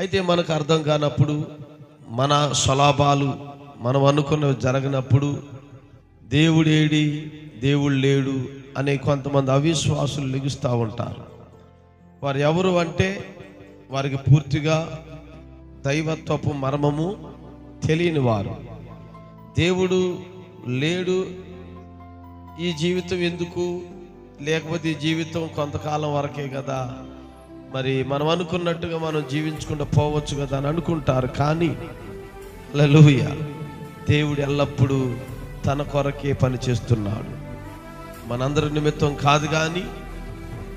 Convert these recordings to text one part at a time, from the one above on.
అయితే మనకు అర్థం కానప్పుడు మన స్వలాభాలు మనం అనుకున్నవి జరగనప్పుడు దేవుడేడి దేవుడు లేడు అనే కొంతమంది అవిశ్వాసులు లెగుస్తూ ఉంటారు. వారు ఎవరు అంటే వారికి పూర్తిగా దైవత్వపు మర్మము తెలియని వారు. దేవుడు లేడు ఈ జీవితం ఎందుకు? లేకపోతే ఈ జీవితం కొంతకాలం వరకే కదా? మరి మనం అనుకున్నట్టుగా మనం జీవించకుండా పోవచ్చు కదా అని అనుకుంటారు కానీ లలుయ దేవుడు ఎల్లప్పుడూ తన కొరకే పని చేస్తున్నాడు. మనందరి నిమిత్తం కాదు కానీ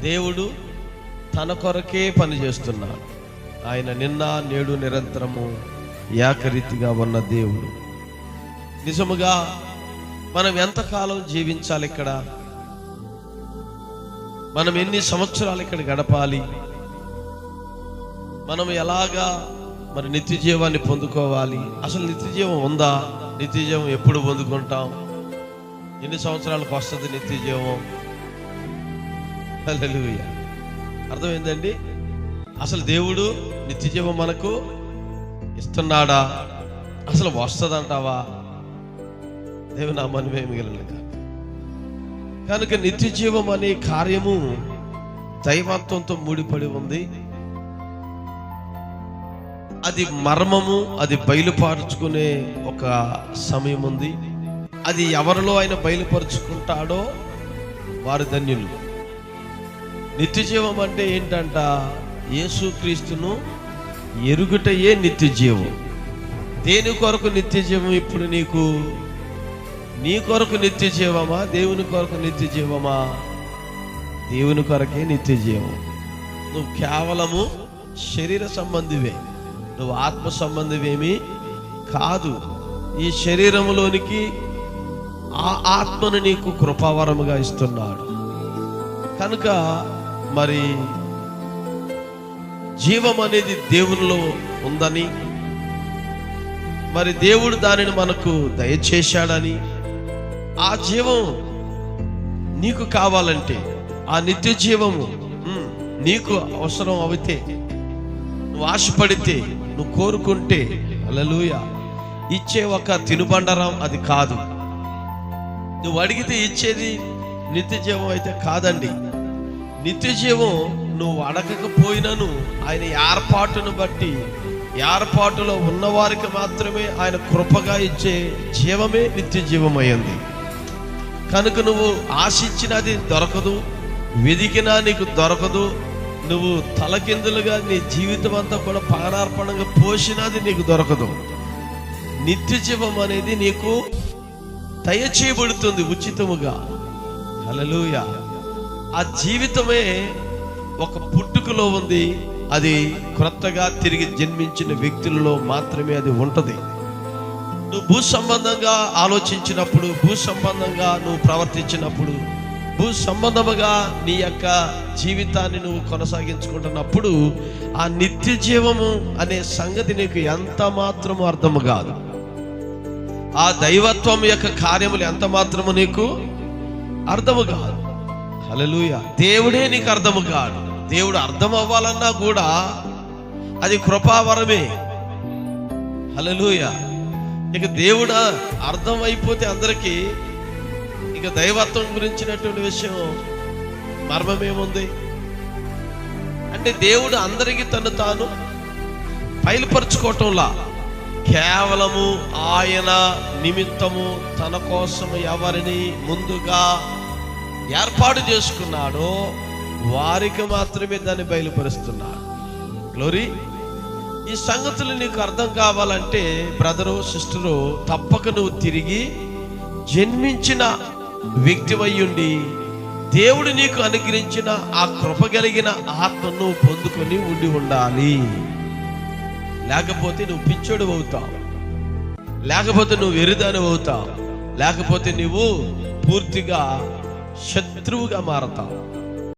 దేవుడు తన కొరకే పని చేస్తున్నాడు. ఆయన నిన్న నేడు నిరంతరము ఏకరీతిగా ఉన్న దేవుడు. నిజముగా మనం ఎంతకాలం జీవించాలి ఇక్కడ? మనం ఎన్ని సంవత్సరాలు ఇక్కడ గడపాలి? మనం ఎలాగా మరి నిత్య జీవాన్ని పొందుకోవాలి? అసలు నిత్య జీవం ఉందా? నిత్య జీవం ఎప్పుడు పొందుకుంటాం? ఎన్ని సంవత్సరాలకు వస్తుంది నిత్య జీవం అర్థమైందండి? అసలు దేవుడు నిత్య జీవం మనకు ఇస్తున్నాడా? అసలు వస్తుందంటావా? దేవుని నామాన్ని మిగిలిన కనుక నిత్య జీవం అనే కార్యము దైవత్వంతో ముడిపడి ఉంది. అది మర్మము అది బయలుపరుచుకునే ఒక సమయం ఉంది అది ఎవరిలో ఆయన బయలుపరుచుకుంటాడో వారు ధన్యులు. నిత్యజీవం అంటే ఏంటంట? యేసుక్రీస్తును ఎరుగుటయే నిత్యజీవం. దేని కొరకు నిత్యజీవం ఇప్పుడు నీకు? నీ కొరకు నిత్యజీవమా? దేవుని కొరకు నిత్యజీవమా? దేవుని కొరకే నిత్యజీవం. నువ్వు కేవలము శరీర సంబంధివే. నువ్వు ఆత్మ సంబంధివేమి కాదు. ఈ శరీరంలోనికి ఆ ఆత్మను నీకు కృపావరముగా ఇస్తున్నాడు. కనుక మరి జీవం అనేది దేవునిలో ఉందని మరి దేవుడు దానిని మనకు దయచేశాడని ఆ జీవం నీకు కావాలంటే ఆ నిత్య జీవము నీకు అవసరం అవుతే నువ్వు ఆశపడితే నువ్వు కోరుకుంటే అలలుయ ఇచ్చే ఒక తినుబండరం అది కాదు. నువ్వు అడిగితే ఇచ్చేది నిత్యజీవం అయితే కాదండి. నిత్యజీవం నువ్వు అడగకపోయినను ఆయన ఏర్పాటును బట్టి ఏర్పాటులో ఉన్నవారికి మాత్రమే ఆయన కృపగా ఇచ్చే జీవమే నిత్య జీవమైంది కనుక నువ్వు ఆశించినది దొరకదు వెదికినా నీకు దొరకదు నువ్వు తలకిందులుగా నీ జీవితం అంతా కూడా పగనార్పణంగా పోసినది నీకు దొరకదు. నిత్య జీవం అనేది నీకు దయచేయబడుతుంది ఉచితముగా. హలలుయ ఆ జీవితమే ఒక పుట్టుకలో ఉంది. అది క్రొత్తగా తిరిగి జన్మించిన వ్యక్తులలో మాత్రమే అది ఉంటుంది. నువ్వు భూ సంబంధంగా ఆలోచించినప్పుడు భూ సంబంధంగా నువ్వు ప్రవర్తించినప్పుడు భూ సంబంధముగా నీ యొక్క జీవితాన్ని నువ్వు కొనసాగించుకుంటున్నప్పుడు ఆ నిత్య జీవము అనే సంగతి నీకు ఎంత మాత్రము అర్థము కాదు. ఆ దైవత్వం యొక్క కార్యములు ఎంత మాత్రము నీకు అర్థము కాదు. హలలుయ దేవుడే నీకు అర్థము కాదు. దేవుడు అర్థం అవ్వాలన్నా కూడా అది కృపావరమే. హలలుయ ఇక దేవుడు అర్థం అయిపోతే అందరికీ ఇక దైవత్వం గురించినటువంటి విషయం మర్మమేముంది అంటే దేవుడు అందరికీ తను తాను బయలుపరుచుకోవటంలా కేవలము ఆయన నిమిత్తము తన కోసం ఎవరిని ముందుగా ఏర్పాటు చేసుకున్నాడో వారికి మాత్రమే దాన్ని బయలుపరుస్తున్నాడు. గ్లోరీ ఈ సంగతులు నీకు అర్థం కావాలంటే బ్రదరు సిస్టరు తప్పక నువ్వు తిరిగి జన్మించిన వ్యక్తివయ్యుండి దేవుడు నీకు అనుగ్రహించిన ఆ కృప కలిగిన ఆత్మను పొందుకొని ఉండి ఉండాలి. లేకపోతే నువ్వు పిచ్చోడు అవుతావు. లేకపోతే నువ్వు ఎరుదాని అవుతావు. లేకపోతే నువ్వు పూర్తిగా శత్రువుగా మారతావు.